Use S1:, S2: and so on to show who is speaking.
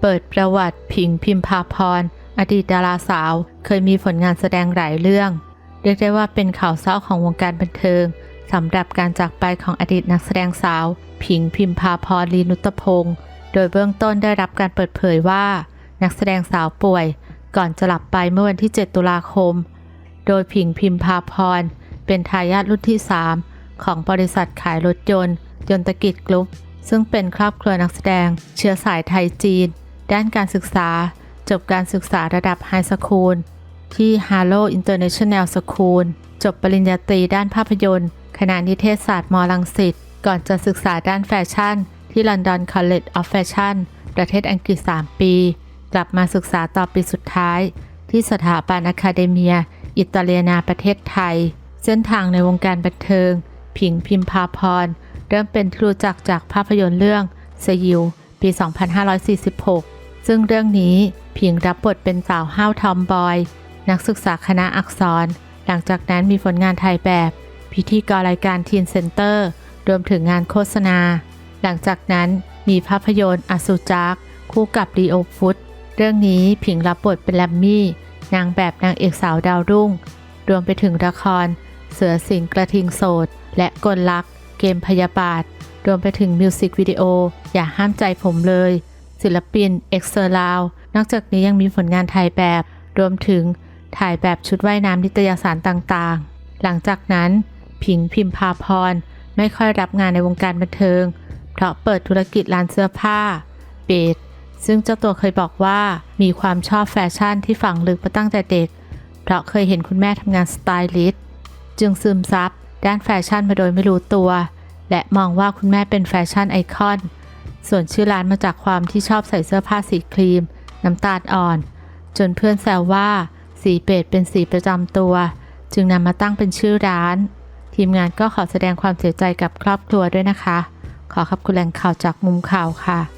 S1: เปิดประวัติผิงพิมพาพร อดีตดาราสาว เคยมีผลงานแสดงหลายเรื่อง เรียกได้ว่าเป็นข่าวเศร้าของวงการบันเทิงสำหรับการจากไปของอดีตนักแสดงสาว ผิงพิมพาพรลีนุตพงศ์โดยเบื้องต้นได้รับการเปิดเผยว่า นักแสดงสาวป่วย ก่อนจะหลับไปเมื่อวันที่ 7 ตุลาคม โดยผิงพิมพาพร เป็นทายาทรุ่นที่ 3 ของบริษัทขายรถยนต์ ยนตกิจกรุ๊ปซึ่งเป็นครอบครัวนักแสดง เชื้อสายไทยจีน ด้านการศึกษา จบการศึกษาระดับไฮสคูลที่ Harlow International School จบปริญญาตรีด้านภาพยนตร์คณะนิเทศศาสตร์มรังสิต ก่อนจะศึกษาด้านแฟชั่น ที่ London College of Fashion ประเทศอังกฤษ 3 ปี กลับมาศึกษาต่อปีสุดท้าย ที่สถาบันอะคาเดเมีย อิตาเลียนาประเทศไทย เส้นทางในวงการบันเทิง ผิงพิมพาพร เริ่มเป็นที่รู้จักจากภาพยนตร์เรื่องสยิว ปี 2546 ซึ่งเรื่องนี้ผิงรับบทเป็นสาวห้าวทอมบอย นักศึกษาคณะอักษร หลังจากนั้นมีผลงานถ่ายแบบ พิธีกรรายการทีนเซ็นเตอร์ รวมถึงงานโฆษณา หลังจากนั้นมีภาพยนตร์อสุจักคู่กับดีโอฟุตเรื่องนี้ผิงรับบทเป็นแลมมี่ นางแบบนางเอกสาวดาวรุ่ง รวมไปถึงละคร เสือสิงกระทิงโสด และกลลัก เกมพยาบาท รวมไปถึงมิวสิกวิดีโอ อย่าห้ามใจผมเลย ศิลปินเอ็กเซอร์ลาวนอกจากนี้ยังมีผลงานถ่ายแบบ รวมถึงถ่ายแบบชุดว่ายน้ำนิตยสารต่างๆ หลังจากนั้นผิงพิมพาพรไม่ค่อยรับงานในวงการบันเทิง เพราะเปิดธุรกิจร้านเสื้อผ้าเบดซึ่งเจ้าตัวเคยบอกว่ามีความชอบแฟชั่นที่ฝังลึกมาตั้งแต่เด็ก เพราะเคยเห็นคุณแม่ทำงานสไตลิสต์จึงซึมซับด้านแฟชั่นมาโดยไม่รู้ตัว และมองว่าคุณแม่เป็นแฟชั่นไอคอน ส่วนชื่อร้านมาจากความที่ชอบใส่เสื้อผ้าสีครีม น้ำตาลอ่อน จนเพื่อนแซวว่า สีเบจเป็นสีประจำตัว จึงนำมาตั้งเป็นชื่อร้าน ทีมงานก็ขอแสดงความเสียใจกับครอบครัวด้วยนะคะ ขอขอบคุณแหล่งข่าวจากมุมข่าวค่ะ